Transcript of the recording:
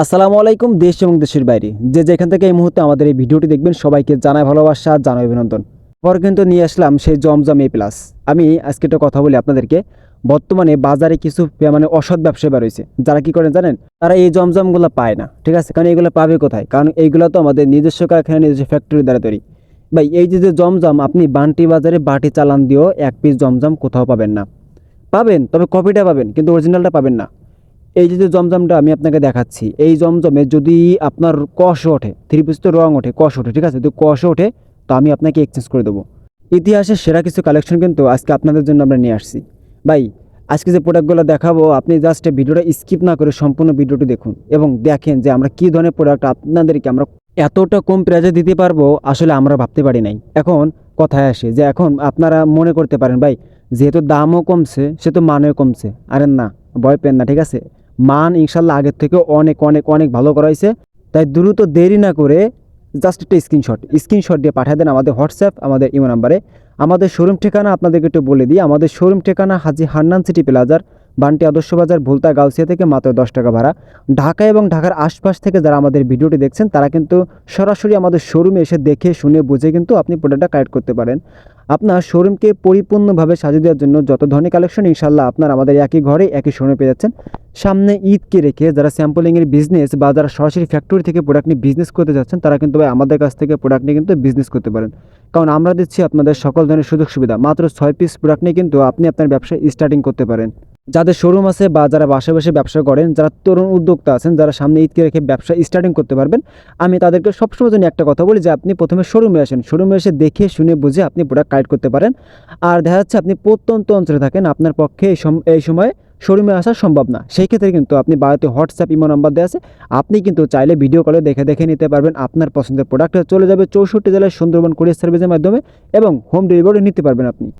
আসসালামু আলাইকুম, দেশ এবং দেশের বাইরে। যে যেখান থেকে এই মুহূর্তে আমাদের এই ভিডিওটি দেখবেন, সবাইকে জানাই ভালোবাসা জানাই অভিনন্দন। পর কিন্তু নিয়ে আসলাম সেই জমজম এ প্লাস আমি আজকে একটা কথা বলি আপনাদেরকে। বর্তমানে বাজারে কিছু মানে অসৎ ব্যবসায়ী বেরোয়েছে যারা কি করেন জানেন? তারা এই জমজমগুলো পায় না, ঠিক আছে? কারণ এইগুলো পাবে কোথায়? কারণ এইগুলো তো আমাদের নিজস্ব কারখানা, নিজস্ব ফ্যাক্টরি দ্বারা তৈরি। ভাই, এই যে যে জমজম, আপনি বান্টি বাজারে বাটি চালান দিয়েও এক পিস জমজম কোথাও পাবেন না। পাবেন, তবে কপিটা পাবেন, কিন্তু অরিজিনালটা পাবেন না। এই যে জমজমটা আমি আপনাকে দেখাচ্ছি, এই জমজমে যদি আপনার কষ ওঠে থ্রি তো রং ওঠে, কষ ওঠে, ঠিক আছে? যদি কষ ওঠে, তো আমি আপনাকে এক্সচেঞ্জ করে দেবো। ইতিহাসের সেরা কিছু কালেকশন কিন্তু আজকে আপনাদের জন্য আমরা নিয়ে আসছি। ভাই, আজকে যে প্রোডাক্টগুলো দেখাবো, আপনি জাস্ট ভিডিওটা স্কিপ না করে সম্পূর্ণ ভিডিওটি দেখুন এবং দেখেন যে আমরা কী ধরনের প্রোডাক্ট আপনাদেরকে আমরা এতটা কম প্রাইজে দিতে পারব, আসলে আমরা ভাবতে পারি নাই। এখন কথায় আসে যে এখন আপনারা মনে করতে পারেন, ভাই, যেহেতু দামও কমছে সে তো মানও কমছে। আরে না, ভয় পেন না, ঠিক আছে? মান ইনশাল্লাহ আগের থেকে অনেক অনেক অনেক ভালো করা হয়েছে তাই দ্রুত দেরি না করে জাস্ট একটা স্ক্রিনশট স্ক্রিনশট দিয়ে পাঠিয়ে দেন আমাদের হোয়াটসঅ্যাপ আমাদের ইমো নাম্বারে আমাদের শোরুম ঠিকানা আপনাদেরকে একটু বলে দিই। আমাদের শোরুম ঠিকানা হাজি হান্নান সিটি প্লাজার বান্টি আদর্শ বাজার, ভুলতা, গাউসিয়া থেকে মাত্র দশ টাকা ভাড়া। ঢাকা এবং ঢাকার আশপাশ থেকে যারা আমাদের ভিডিওটি দেখছেন, তারা কিন্তু সরাসরি আমাদের শোরুমে এসে দেখে, শুনে, বুঝে কিন্তু আপনি প্রোডাক্টটা কালেক্ট করতে পারেন। আপনার শোরুমকে পরিপূর্ণভাবে সাজিয়ে দেওয়ার জন্য যত ধরনের কালেকশন ইনশাল্লাহ আপনার আমাদের একই ঘরে একই শোরুমে পেয়ে যাচ্ছেন। সামনে ঈদকে রেখে যারা স্যাম্পলিংয়ের বিজনেস বা যারা সরাসরি ফ্যাক্টরি থেকে প্রোডাক্ট নিয়ে বিজনেস করতে যাচ্ছেন, তারা কিন্তু ভাই আমাদের কাছ থেকে প্রোডাক্ট নিয়ে কিন্তু বিজনেস করতে পারেন। কারণ আমরা দিচ্ছি আপনাদের সকল ধরনের সুযোগ সুবিধা মাত্র ছয় পিস প্রোডাক্ট নিয়ে কিন্তু আপনি আপনার ব্যবসা স্টার্টিং করতে পারেন। যাদের শোরুম আছে বা যারা বাসে বসে ব্যবসা করেন, যারা তরুণ উদ্যোক্তা আছেন, যারা সামনে ঈদকে রেখে ব্যবসা স্টার্টিং করতে পারবেন, আমি তাদেরকে সবসময় জন্য একটা কথা বলি যে, আপনি প্রথমে শোরুমে আসেন। শোরুমে এসে দেখে, শুনে, বুঝে আপনি প্রোডাক্ট কালেক্ট করতে পারেন। আর দেখা যাচ্ছে আপনি প্রত্যন্ত অঞ্চলে থাকেন, আপনার পক্ষে এই সম- এই সময় শোরুমে আসা সম্ভব না। সেই ক্ষেত্রে কিন্তু আপনি বাড়িতে হোয়াটসঅ্যাপ ইমো নাম্বার দেওয়া আছে। আপনি কিন্তু চাইলে ভিডিও কলে দেখে দেখে নিতে পারবেন আপনার পছন্দের প্রোডাক্ট চলে যাবে চৌষট্টি জেলায় সুন্দরবন কুরিয়ার সার্ভিসের মাধ্যমে এবং হোম ডেলিভারি নিতে পারবেন আপনি।